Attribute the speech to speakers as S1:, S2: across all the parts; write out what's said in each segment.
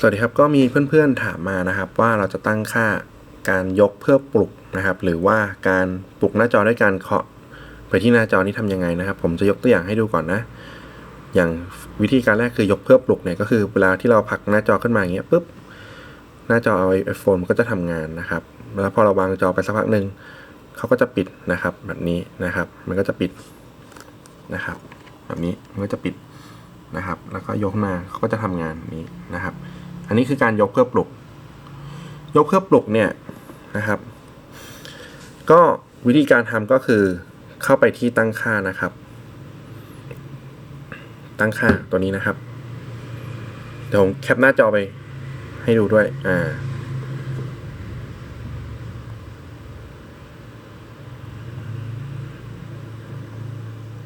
S1: สวัสดีครับก็มีเพื่อนๆถามมานะครับ ว่าเราจะตั้งค่าการยกเพื่อปลุกนะครับ หรือว่าการปลุกหน้าจอด้วยการเคาะไปที่หน้าจอนี้ทำยังไงนะครับ ผมจะยกตัวอย่างให้ดูก่อนนะ อย่างวิธีการแรกคือยกเพื่อปลุกเนี่ยก็คือเวลาที่เราผลักหน้าจอขึ้นมาอย่างเงี้ยปุ๊บหน้าจอไอโฟนมันก็จะทำงานนะครับ แล้วพอเราวางจอไปสักพักหนึ่งเขาก็จะปิดนะครับ แบบนี้นะครับ มันก็จะปิดนะครับ แบบนี้มันก็จะปิดนะครับ แล้วก็ยกมาเขาก็จะทำงานนี้นะครับ อันนี้คือการยกเพื่อปลุก ยกเพื่อปลุกเนี่ยนะครับ ก็วิธีการทำก็คือเข้าไปที่ตั้งค่านะครับ ตั้งค่าตัวนี้นะครับ เดี๋ยวผมแคปหน้าจอไปให้ดูด้วย อ่า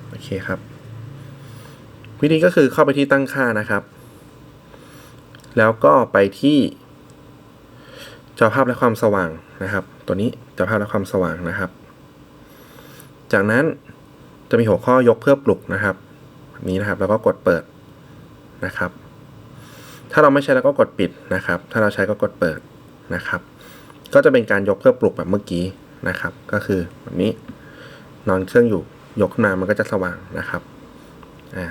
S1: โอเคครับ วิธีก็คือเข้าไปที่ตั้งค่านะครับ แล้วก็ไปที่จอภาพและความสว่างนะครับ ตัวนี้จอภาพและความสว่างนะครับ จากนั้นจะมีหัวข้อยกเพื่อปลุกนะครับแบบนี้นะครับ แล้วก็กดเปิดนะครับ ถ้าเราไม่ใช้แล้วก็กดปิดนะครับ ถ้าเราใช้ก็กดเปิดนะครับ ก็จะเป็นการยกเพื่อปลุกแบบเมื่อกี้นะครับ ก็คือแบบนี้นอนเครื่องอยู่ยกขึ้นมามันก็จะสว่างนะครับอ่า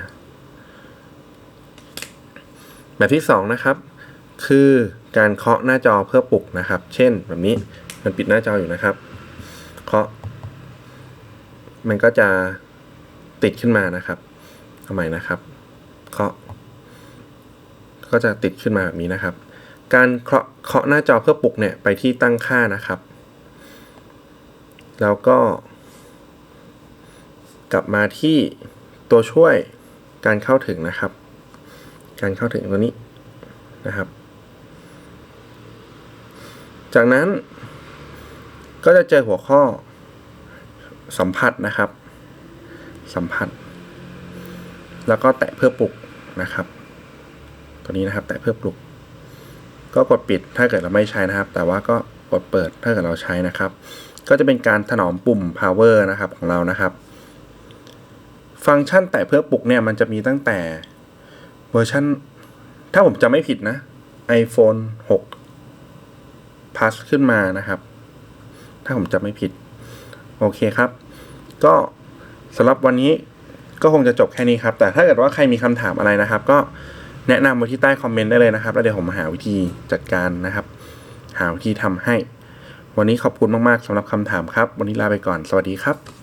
S1: แบบที่ 2 นะครับ คือการเคาะหน้าจอเพื่อปลุกนะครับ เช่นแบบนี้มันปิดหน้าจออยู่นะครับ เคาะ มันก็จะติดขึ้นมานะครับเอาใหม่นะครับ เคาะ ก็จะติดขึ้นมาแบบนี้นะครับ การเคาะเคาะหน้าจอเพื่อปลุกเนี่ยไปที่ตั้งค่านะครับ แล้วก็ กลับมาที่ตัวช่วยการเข้าถึงนะครับ การเข้าถึงตัวนี้นะครับ จากนั้น ก็จะเจอหัวข้อสัมผัสนะครับ สัมผัส แล้วก็แตะเพื่อปลุกนะครับ ตัวนี้นะครับ แตะเพื่อปลุก ก็กดปิดถ้าเกิดเราไม่ใช้นะครับ แต่ว่าก็กดเปิดถ้าเกิดเราใช้นะครับ ก็จะเป็นการถนอมปุ่ม power นะครับของเรานะครับ ฟังก์ชันแตะเพื่อปลุกเนี่ยมันจะมีตั้งแต่ เวอร์ชันถ้าผมจำไม่ผิดนะ iPhone 6 plus ขึ้นมานะครับ ถ้าผมจำไม่ผิด โอเคครับ ก็สำหรับวันนี้ก็คงจะจบแค่นี้ครับ แต่ถ้าเกิดว่าใครมีคำถามอะไรนะครับ ก็แนะนำไว้ที่ใต้คอมเมนต์ได้เลยนะครับ แล้วเดี๋ยวผมหาวิธีจัดการนะครับ หาวิธีทำให้ วันนี้ขอบคุณมาก ๆสำหรับคำถามครับ วันนี้ลาไปก่อน สวัสดีครับ